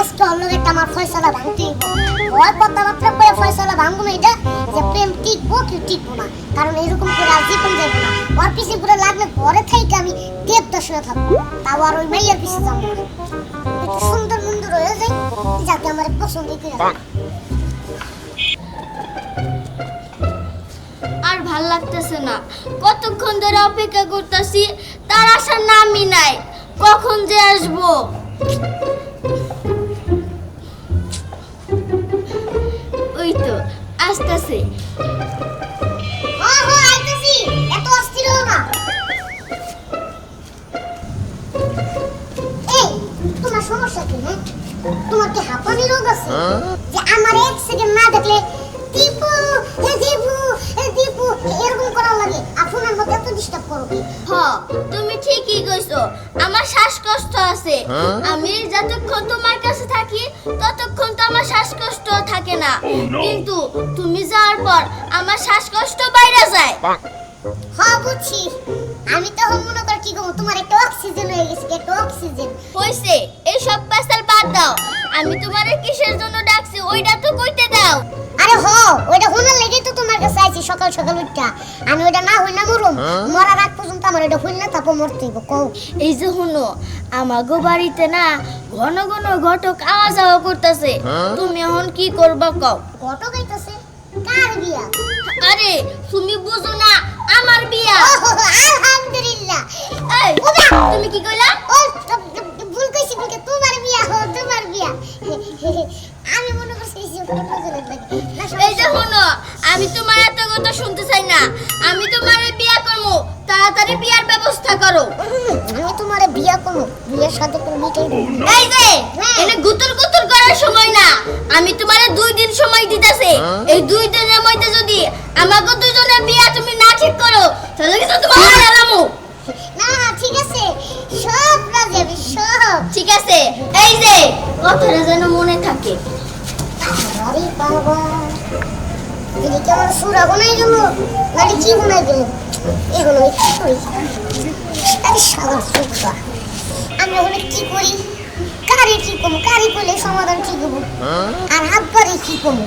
আজকে অন্য একটা আমার ভাঙতেই হয় কথাবার্তা করে ভাঙবো না, এটা যে প্রেম টিকবো কি টিকবো না, কারণ এরকম করে আর জীবন যাব না। ওর পিছিয়ে পুরো লাগলে ঘরে থেকে আমি হয়ে থাকব, তাও আর ওই পিছিয়ে যাব না। একটু সুন্দর হয়ে যায় আমার পছন্দ করে আর ভালো লাগতেছে না। কতক্ষণ ধরে অপেক্ষা করতেছি, তার আসার নামই নাই। কখন যে আসব? সমস্যা কি হ্যাঁ? তোমার কি হাঁপানি রোগ আছে? যে আমার এক সেকেন্ড না দেখলে এ দীপু এ দীপু এরকম করার ফোনের মধ্যে এত ডিস্টার্ব করো? হ তুমি ঠিকই কইছো। আমার শ্বাসকষ্ট আছে। আমি যতক্ষণ তোমার কাছে থাকি ততক্ষণ তো আমার শ্বাসকষ্ট থাকে না। কিন্তু তুমি যাওয়ার পর আমার শ্বাসকষ্ট বাইরে যায়। হ্যাঁ বুঝছি। আমি তো মনে কর কি গো তোমার একটা অক্সিজেন হয়ে গেছে একটা অক্সিজেন হইছে এই সব পেশাল বাদ দাও। আমি তোমারে কিসের জন্য ডাকছি ওইটা তো কইতে দাও। আরে হ ওইটা হোনার লেগে তোমার কাছে আইছি সকাল সকাল উঠটা আমি ওইটা না হই না মরুম মরার আগ পর্যন্ত আমার ওইটা হই না তারপর মরতে হইব। কও। এই যে শুনো আমাগো বাড়িতে না ঘন ঘন ঘটক আওয়া যাওয়া করতেছে। তুমি এখন কি করবা কও? ঘটক আইতাছে? কার বিয়া? আরে তুমি বুঝো না আমার বিয়া। আলহামদুলিল্লাহ। এই ওবা! তুমি কি কইলা? ও ভুল কইছি ভুল কই- তোমার বিয়া হো তোমার বিয়া। আমি মনে করছি এই যে ওটা নজরের লাগে। এই যে শুনো আমি তোমার এত কথা শুনতে চাই না। আমি তোমার বিয়া করব। তাড়াতাড়ি বিয়ার ব্যবস্থা করো। আমি তোমারে বিয়া করব। বিয়ের সাথে কোনো মিটাই এই যে এনে গুতুর গুতুর করার সময় না। আমি তোমারে দুই দিন সময় দিতেছে। এই দুই দিনের মধ্যে যদি আমাকে দুজনের বিয়া তুমি না ঠিক করো তাহলে কিন্তু তোমার হারালামু না না ঠিক আছে। সব রাজি আমি সব। ঠিক আছে। এই যে কথাটা যেন মনে থাকে। আরে বাবা। এটা কি আমার সুরা বানাই গেল? নাকি কি বানাই গেল? এখন আমি কি করি? আরে সাদা সুরা। আমি ওখানে কি করি? কারে কি করব কারে করলে সমাধান ঠিক হব? আর আব্বারে কি করব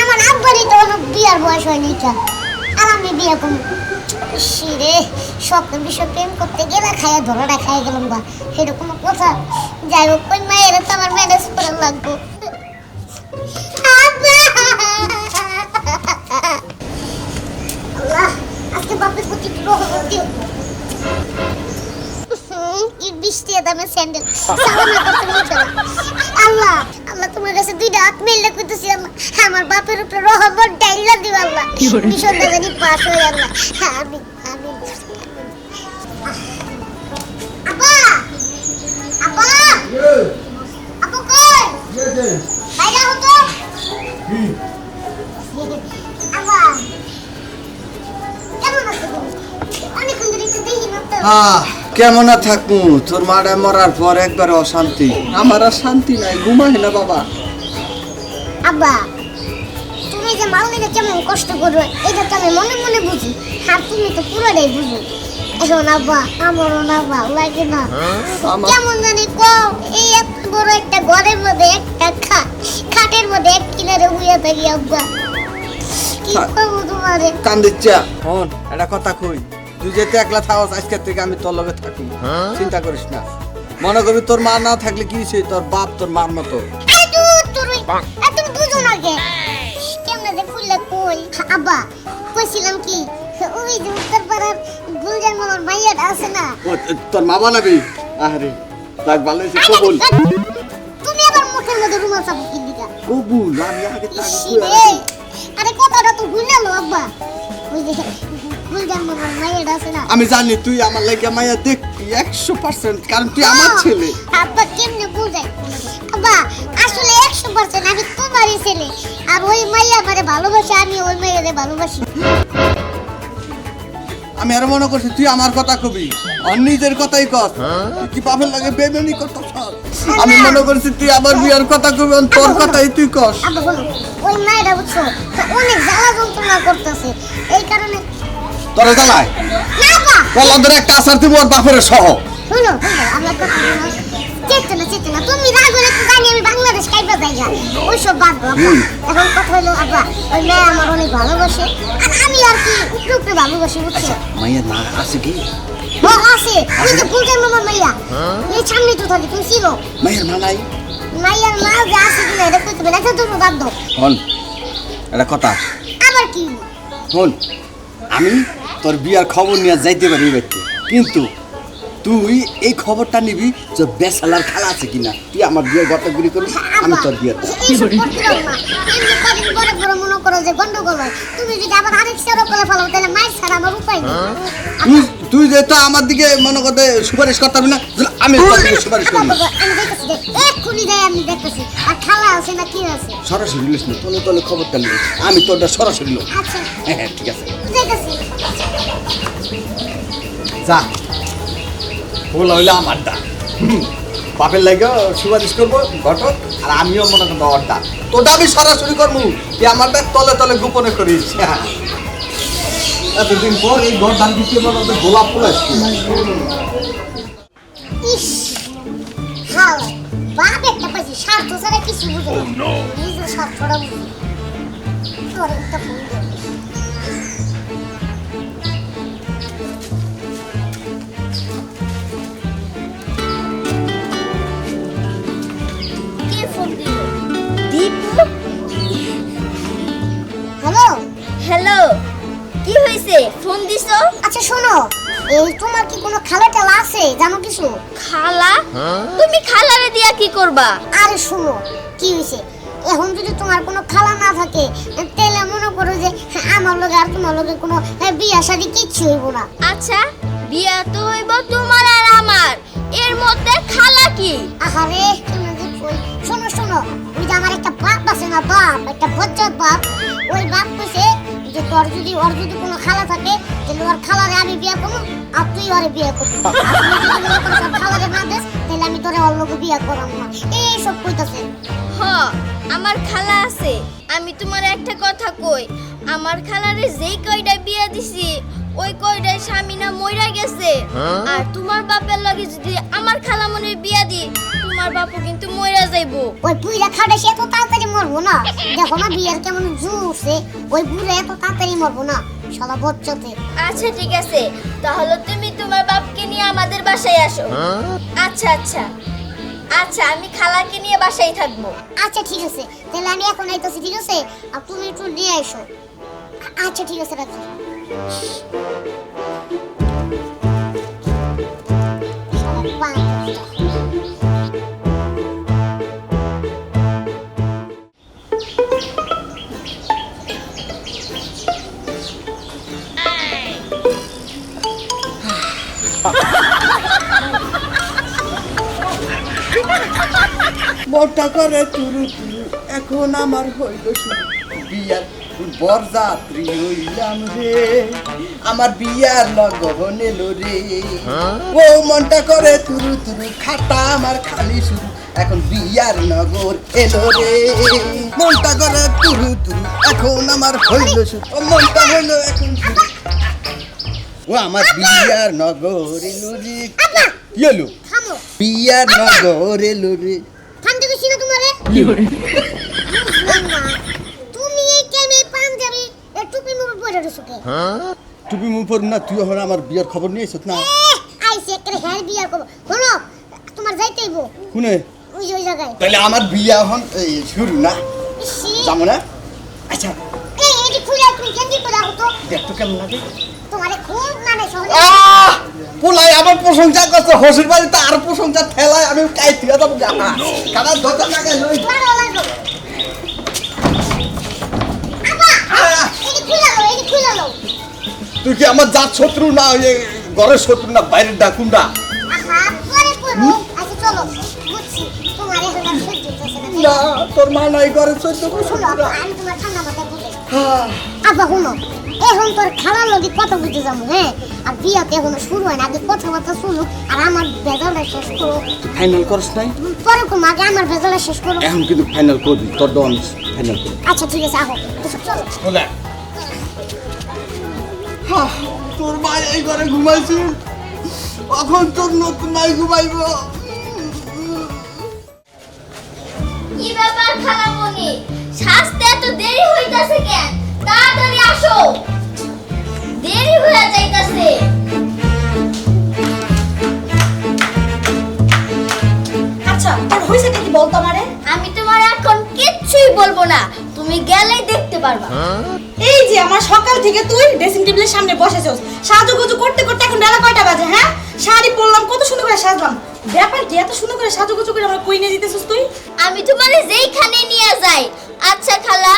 আমার আব্বারই তো অনেক বিয়ার বয়স হয়নি কেন আর আমি বিয়ে করব সিরে স্বপ্ন বিষয় প্রেম করতে গেলে খাইয়া ধরাটা খাই গেলাম বা। সেটা কোনো কথা। যাই হোক, ওই মায়ের তো আমার ম্যানেজ করা লাগবো। বৃষ্টি দামে স্যান্ডেল আল্লাহ আল্লাহ তোমার কাছে দুইটা হাত মেলে কইতেছি আল্লাহ আমার বাপের উপরে রহমত ডাইলা দিব আল্লাহ ভীষণ জানি পাশ হয়ে আল্লাহ আমি আহ কেমন থাকব? তোর মারা মরার পর একবার অশান্তি। আমার আর শান্তি নাই ঘুমাই না বাবা। আব্বা তুমি যে মাল কেমন কষ্ট করবে এটা তো আমি মনে মনে বুঝি। আর তুমি তো পুরো পুরোটাই বুঝো। এখন আব্বা আমারও না ভালো লাগে না। কেমন জানি কম এই এত বড় একটা ঘরের মধ্যে একটা খাট খাটের মধ্যে এক কিনারে শুয়ে থাকি আব্বা। কি। করব তোমারে? কান্দিচ্ছা। হন এটা কথা কই। তুই যেতে একলা থাকস আজকের থেকে আমি তোর লগে থাকি। চিন্তা করিস না। মনে করবি তোর মা না থাকলে কি হয়েছে তোর বাপ তোর মার মতো। বুঝো না কে কেমনে যে ফুললে কই? আব্বা কইছিলাম কি ওই যে উত্তর পাড়ার গুলজার মামার মাইয়াটা আছে না? ও, তোর মা বানাবি? আরে ভালো হয়েছে কবুল। তুমি আবার মুখের মধ্যে রুমাল চাপো কি দিকা? কবুল আমি আগে তাকে আরে কথাটা তো ভুলালো আব্বা। ওই যে আমি জানি তুই আমার লাগে মাইয়া দেখবি একশো পার্সেন্ট কারণ তুই আমার। ছেলে। আব্বা কেমনে বুঝাই আব্বা আসলে একশো পার্সেন্ট আমি তোমারই ছেলে। আর ওই মাইয়া আমারে ভালোবাসে আমি ওই মাইয়ারে ভালোবাসি। আমি আরও মনে করছি তুই আমার কথা কবি আর নিজের কথাই কর কি বাপের লাগে বেমেনি কথা আমি মনে করছি তুই আমার বিয়ার কথা কবি তোর কথাই তুই বলো ওই মায়েরা বুঝছ অনেক জ্বালা যন্ত্রণা করতেছে। এই কারণে তোরা জ্বালায় কলদের একটা আসার দিব আর বাপের সহ। শোনো শোনো আমার কথা শোনো চেতো না চেতো না। তুমি রাগ হলে তো জানি আমি বাংলাদেশ কাইবা যাইগা ওইসব বাদ দাও। আব্বা। এখন কথা হলো আব্বা ওই মেয়ে আমার অনেক ভালোবাসে। আর আমি আর কি উপরে উপরে ভালোবাসি বুঝছ? মাইয়ের মা আছে কি? ও আছে। ওই তো ফুলটাই মামার মাইয়া? এই সামনে তো থাকে তুমি চিনো? মাইয়ের মা নাই? মাইয়ার মা যে আছে কিনা এটা কইতে হবে না। তুমি বাদ দাও। হন এটা কথা। আবার কি? শোন আমি তোর বিয়ার খবর নিয়ে যাইতে পারবি ব্যক্তি কিন্তু তুই এই খবরটা নিবি যে বেসালার খেলা আছে কিনা তুই আমার বিয়ের গটাগুলি করবি আমি তোর বিয়ের করো যে করে ছাড়া আমার। তুই তুই দিকে মনে করতে সুপারিশ করতে না আমি সুপারিশ আবার করব আমি দেখতেছি যে, এক্ষুনি যাই আমি দেখতেছি। আর খালা আছে না কি আছে? সরাসরি লিস না তলে তলে খবরটা নিস আমি তোরটা সরাসরি লোক আচ্ছা, হ্যাঁ হ্যাঁ ঠিক আছে। যা ফুল হইলে আমার দা বাপের লাগে সুপারিশ করব ঘটক আর আমিও মনে করব অর্ডা তোটা আমি সরাসরি করব তুই আমার দেখ তলে তলে গোপনে করিস হ্যাঁ। এতদিন পর এই ঘর ডান দিতে মনে গোলাপ ফুল আসছে ইস, হালা, বাপ একটা পাইছি, স্বার্থ ছাড়া কিছু বুঝে না। নিজের স্বার্থটা বুঝে। তোর একটা ফোন দিছো আচ্ছা শোনো। এই তোমার কি কোনো খালা টালা আছে? জানো কিছু? খালা? তুমি খালারে দিয়া কি করবা? আরে শোনো কি হয়েছে এখন যদি তোমার কোনো খালা না থাকে তাহলে মনে করো যে হ্যাঁ, আমার লগে আর তোমার লগে কোনো হ্যাঁ, বিয়া শাদি কিচ্ছু হইব না। আচ্ছা বিয়া তো হইব তোমার আর আমার। এর মধ্যে খালা কি? আহারে তুমি শোনো শোনো ওই যে আমার একটা বাপ আছে না বাপ একটা বজ্জাত বাপ ওই বাপ কইছে যে তোর যদি ওর যদি কোনো খালা থাকে তাহলে ওর খালারে আমি বিয়া করব আর তুই ওরে বিয়া করবি। খালারে না দেস তাহলে আমি তোরে লগে বিয়া করাবো না। এই সব কইতাছে। হ আমার খালা আছে। আমি তোমার একটা কথা কই আমার খালারে যেই কয়টা বিয়া দিছি ওই কয়টায় স্বামী না মইরা গেছে। আর তোমার বাপের লগে যদি আমার খালা মনের বিয়া দি তোমার বাপও কিন্তু মইরা যাইবো। ওই বুড়া খাটে সে এত তাড়াতাড়ি মরবো না। দেখো না বিয়ের কেমন জুড়ছে ওই বুড়া এত তাড়াতাড়ি মরবো না শালা বচ্চতে আচ্ছা ঠিক আছে। তাহলে তুমি তোমার বাপকে নিয়ে আমাদের বাসায় আসো। আচ্ছা আচ্ছা। আচ্ছা আমি খালাকে নিয়ে বাসায় থাকব। আচ্ছা ঠিক আছে। তাহলে আমি এখন আইতাছি ঠিক আছে? আর তুমি একটু নিয়ে এসো আচ্ছা ঠিক আছে রাখি। মোটা করে তুরু তুরু এখন আমার হইল বিয়ার বরযাত্রী হইলাম রে আমার বিয়ার লগন এলো রে ও মনটা করে তুরু তুরু খাতা আমার খালি শুরু। এখন বিয়ার নগর এলো রে। মনটা করে তুরু তুরু এখন আমার হইল শুরু। ও মনটা হইল এখন ও আমার বিয়ার নগর এলো রে। কি হলো? থামো। বিয়ার নগর এলো রে। তুমি এই কেমে পাঞ্জাবি এ টুপি মুপি পরে রয়েছো কে? তুমি মুখ পড় না তুই এখন আমার বিয়ার খবর নিয়ে এসত না? আইসে একটা হ্যাঁ বিয়া করব শোনো তোমার যাইতে হইব? শুনে ওই ওই জায়গায়। তাহলে আমার বিয়া এখন এই শুরু না। যাব না? আচ্ছা। এই এটি খুলে তুমি কেন্দ্রি করে রাখো তো। দেখতো কেমন লাগে। তোমারে খুব মানে শহরে! পোলাই আমার প্রশংসা করছে হসুর বাড়িতে আর প্রশংসা ঠেলায় আমি কাই তুই যাব কারণ দরজা লাগাই লই? আবা! এটি খুলে লো এটি খুলে লো তুই কি আমার জাত শত্রু না ঘরের শত্রু না বাইরের করব আচ্ছা না। না তোর মা নাই ঘরের শত্রু শোনো আব্বা, আমি তোমার ঠান্ডা মাথায় বুঝে আব্বা শুনো এখন তোর খালার লগে কথা বুঝতে যাব হ্যাঁ? আর বিয়াতে এখনও শুরু হয় না আগে কথাবার্তা শুনুক আর আমার বেজালটা শেষ করো। ফাইনাল করস নাই? পরে কোন আগে আমার বেজালটা শেষ করো। এখন কিন্তু ফাইনাল করবি তোর ডন ফাইনাল করবি। আচ্ছা ঠিক আছে আহো। চলো। বলে তোর মা এই ঘরে ঘুমাইছে। কখন তোর নতুন নাই ঘুমাইব। কি ব্যাপার খালামণি সাজতে এত দেরি হইতাছে কেন? তাড়াতাড়ি আসো। দেরি হয়ে যাইতাছে। আচ্ছা তোর হয়েছেটা কি বলতো আমারে? আমি তোমার এখন কিচ্ছুই বলব না। তুমি গেলেই দেখতে পারবা। এই যে আমার সকাল থেকে তুই ড্রেসিং টেবিলের সামনে বসেছিস। সাজুগুজু করতে করতে এখন বেলা কয়টা বাজে হ্যাঁ? শাড়ি পরলাম, কত সুন্দর করে সাজলাম। ব্যাপার কি এত সুন্দর করে সাজুগুজু করে আমরা কই নিয়ে দিতেছিস তুই? আমি তোমারে যেইখানে নিয়ে যাই। আচ্ছা খালা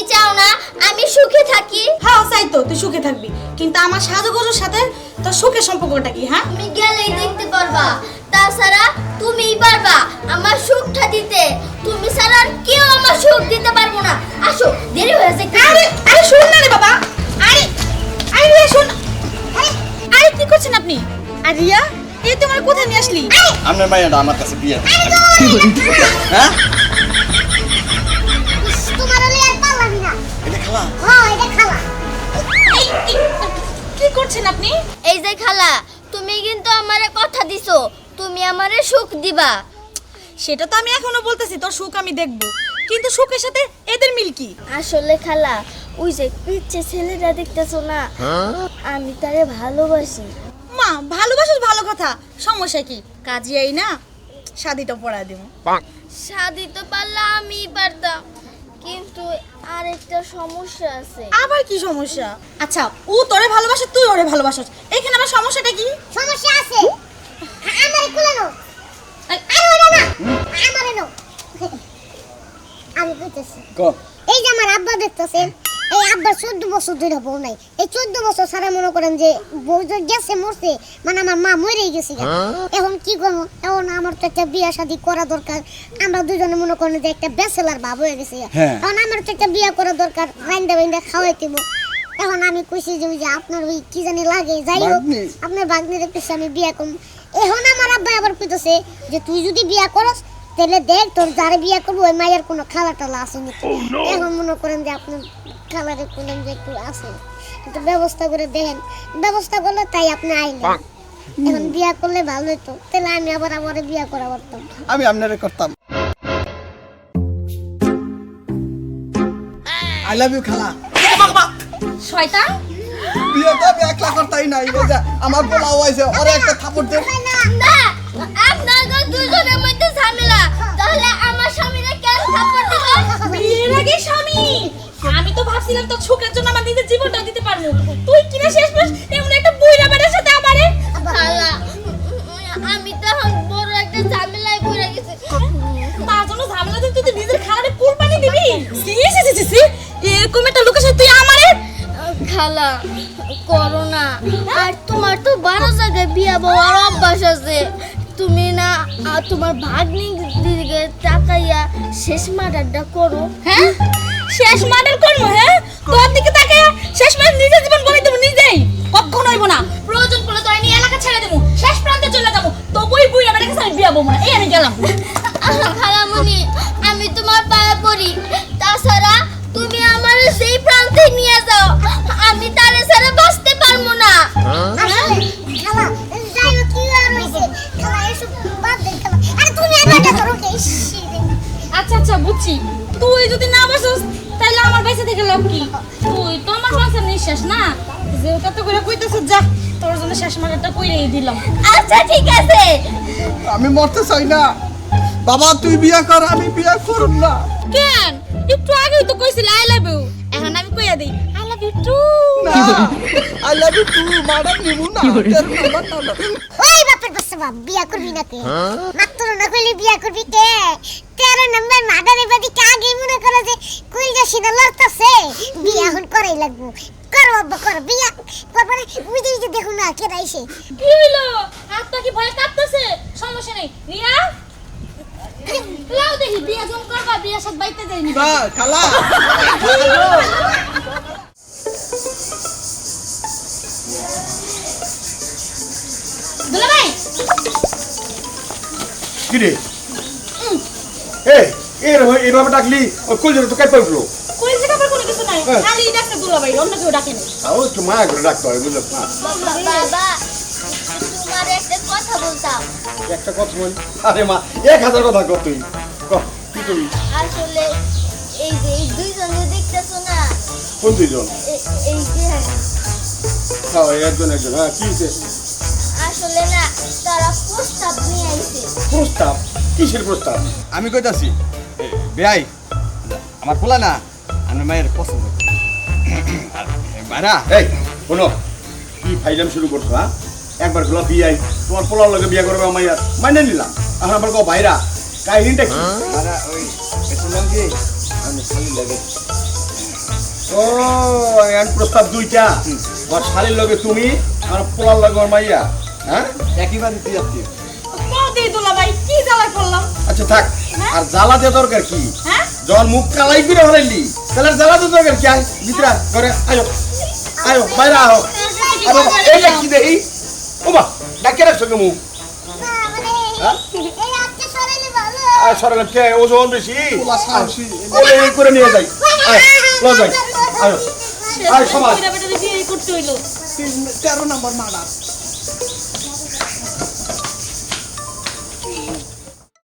তুমি চাও না আমি সুখে থাকি? হ্যাঁ চাই তো তুই সুখে থাকবি। কিন্তু আমার সাজুগুজুর সাথে তোর সুখের সম্পর্কটা কি হ্যাঁ? তুমি গেলেই দেখতে পারবা। তাছাড়া তুমিই পারবা আমার সুখটা দিতে। তুমি ছাড়া আর কেউ আমার সুখ দিতে পারব না। আসো দেরি হয়ে যাচ্ছে আরে আরে শুন না রে বাবা। আরে আরে রিয়া শুন। আরে আরে কি করছেন আপনি? আর রিয়া এই তোমার কোথায় নিয়ে আসলি? আপনার মাইয়াটা আমার কাছে বিয়ে হ্যাঁ? করছেন আপনি? এই যে খালা তুমি কিন্তু আমারে কথা দিছো তুমি আমারে সুখ দিবা। সেটা তো আমি এখনও বলতেছি তোর সুখ আমি দেখব। কিন্তু সুখের সাথে এদের মিল কি? আসলে খালা ওই যে পিচ্ছে ছেলেটা দেখতেছো না? আমি তারে ভালোবাসি। মা ভালোবাসিস ভালো কথা। সমস্যা কি? কাজী এই না শাদিটা পড়া দেবো। শাদি তো পারলে আমিই পারতাম। কিন্তু আরেকটা সমস্যা আছে। আবার কি সমস্যা? আচ্ছা ও তোরে ভালোবাসে তুই ওরে ভালোবাসিস। এখানে আবার সমস্যাটা কি? সমস্যা আছে। আমারে কুলে নো আরে ওরে না। আমারে নো আমি কইতেছি ক? এই যে আমার আব্বা দেখতেছেন। এই আব্বার চোদ্দ বছর ধরে বউ নাই। এই চোদ্দ বছর সারা মনে করেন যে বউ যে গেছে মরছে মানে আমার মা মরে গেছে এখন কি করব? এখন আমার তো একটা বিয়া শাদি করা দরকার। আমরা দুজনে মনে করেন যে একটা ব্যাচেলার ভাব হয়ে গেছে হ্যাঁ। এখন আমার তো একটা বিয়া করা দরকার রাইন্দা বাইন্দা খাওয়াই দিব। এখন আমি কইছি যে যে আপনার ওই কি জানি লাগে যাই হোক আপনার বাগনির পেছে আমি বিয়া করব। এখন আমার আব্বা আবার কইতেছে যে তুই যদি বিয়া করস তাহলে দেখ তোর যার বিয়া করব ওই মায়ের কোনো খালা টালা আছে নাকি এখন মনে করেন যে আপনার খালারে কোন যে একটু আছে একটু ব্যবস্থা করে দেখেন। ব্যবস্থা করলে তাই আপনি আইলেন। এখন বিয়া করলে ভালো হতো তাহলে আমি আবার আবার বিয়া করা পারতাম। আমি আপনারে করতাম। আই লাভ ইউ খালা। শয়তান? বিয়ে তো আমি একলা করতাই নাই এই আমার পোলাও হয়েছে ওরে একটা থাপড় দে। না তো ভাবছিলাম তোর সুখের জন্য আমার নিজের জীবনটা দিতে পারব। তুই কিনা শেষ মেশ এমন একটা বুইরা বেড়ার সাথে আমারে? খালা আমি তো এখন বড় একটা ঝামেলায় পড়ে গেছি। তার জন্য ঝামেলা তুই তুই নিজের খালারে কুল পানি দিবি? সি সি সি, সি এরকম একটা লোকের সাথে তুই আমারে? খালা করোনা আর তোমার তো বারো জায়গায় বিয়া বাবার অভ্যাস আছে। তুমি না তোমার ভাগ্নি দিকে তাকাইয়া শেষ মার্ডারটা করো। হ্যাঁ? শেষ মার্ডার করব হ্যাঁ? তোর দিকে তাকে শেষ মার্ডার নিজের জীবন বলে দেবো নিজেই। কখনো হইব না। প্রয়োজন পড়লে তোর নিয়ে এলাকা ছেড়ে দেবো। শেষ প্রান্তে চলে যাব। তবুই বুইরা বেড়ে গেছে আমি বিয়া বলব না। এই আমি গেলাম। খালামণি আমি তোমার পায়ে পড়ি। তাছাড়া তুমি আমার সেই প্রান্তে নিয়ে যাও আমি তারে ছাড়া বাঁচতে পারব না। খালা যাই হোক কি আর হইছে খালা এসব বাদ দেন খালা। আরে তুমি আমারটা ধরো কে? আচ্ছা আচ্ছা বুঝছি। যদি না বসস তাহলে আমার বেঁচে থেকে লাভ কি? তুই তো আমার বাঁচার নিঃশ্বাস না? যে কত করে কইতেছ যা তোর জন্য শেষ মার্ডারটা কইরেই দিলাম। আচ্ছা ঠিক আছে। আমি মরতে চাই না। বাবা তুই বিয়ে কর আমি বিয়ে করুম না। কেন? একটু আগেই তো কইছিল আই লাভ ইউ এখন আমি কইয়া দেই I love you too I love you too madam নিমু না। বাপের বাপ বিয়া করবি না কে মাত্র না কইলে বিয়া করবি কে তেরো নম্বর মাদারে বাদি কাগে মনে করে যে কুইল যা সিনা লড়তাছে বিয়া এখন করাই লাগবো করো আব্বা করো বিয়া করব না ওই যে যে না কে রাইছে কি হইল হাতটা কি ভয় কাঁপতেছে সমস্যা নেই রিয়া লাও দেখি বিয়া জম করবা বিয়া সাথ বাইতে দেয়নি না খালা দুলা ভাই হয় এইভাবে ডাকলি ওই কলজের তো কাই পাইলো কই যে কোনো কিছু নাই। খালি ডাকতে দুলা ভাই অন্য কেউ ডাকে না তাও একটু মায়া করে ডাকতে হয় বুঝলো না বাবা তোমার এক বলতাম। একটা কথা বলি। আরে মা এক হাজার কথা কর তুই। কি তুমি আসলে এই যে এই দুইজনে দেখতেছো না? কোন দুইজন? এই যে হ্যাঁ একজন একজন। হ্যাঁ কি কিসের প্রস্তাব? আমি কইতাছি বেয়াই আমার পোলা না আমার মায়ের পছন্দ। আর মায়েরা এই শোনো কি ফাইলাম শুরু করছ হ্যাঁ? একবারগুলো বিয়াই তোমার পোলার লগে বিয়া করবে আমার ইয়ার মাইনে নিলাম। এখন আবার কো ভাইরা কাহিনীটা কি? মারা ওই শুনলাম কি আমি খালি লাগে। ও এখন প্রস্তাব দুইটা আমার শালির লগে তুমি আর পোলার লগে আমার মাইয়া হ্যাঁ? একইবারে তুই যাচ্ছি দুলা ভাই কি জ্বালা করলাম আচ্ছা থাক। আর জ্বালা দিয়ে দরকার কি? হ্যাঁ? যখন মুখ কালাই করে হলাইলি তাহলে জ্বালা দিয়ে দরকার কি? আয় ভিতরা করে আয়ো আয়ো বাইরে আহো আরে বাবা, এই কি দেই ও বা ডাকে রাখছো কে মুখ হ্যাঁ? কে ওজন বেশি? পোলা এই করে নিয়ে যাই। আয় লো যাই। আয়ো। আয় সমাজ বিয়ে করতে হইল। তিন তেরো নম্বর মারা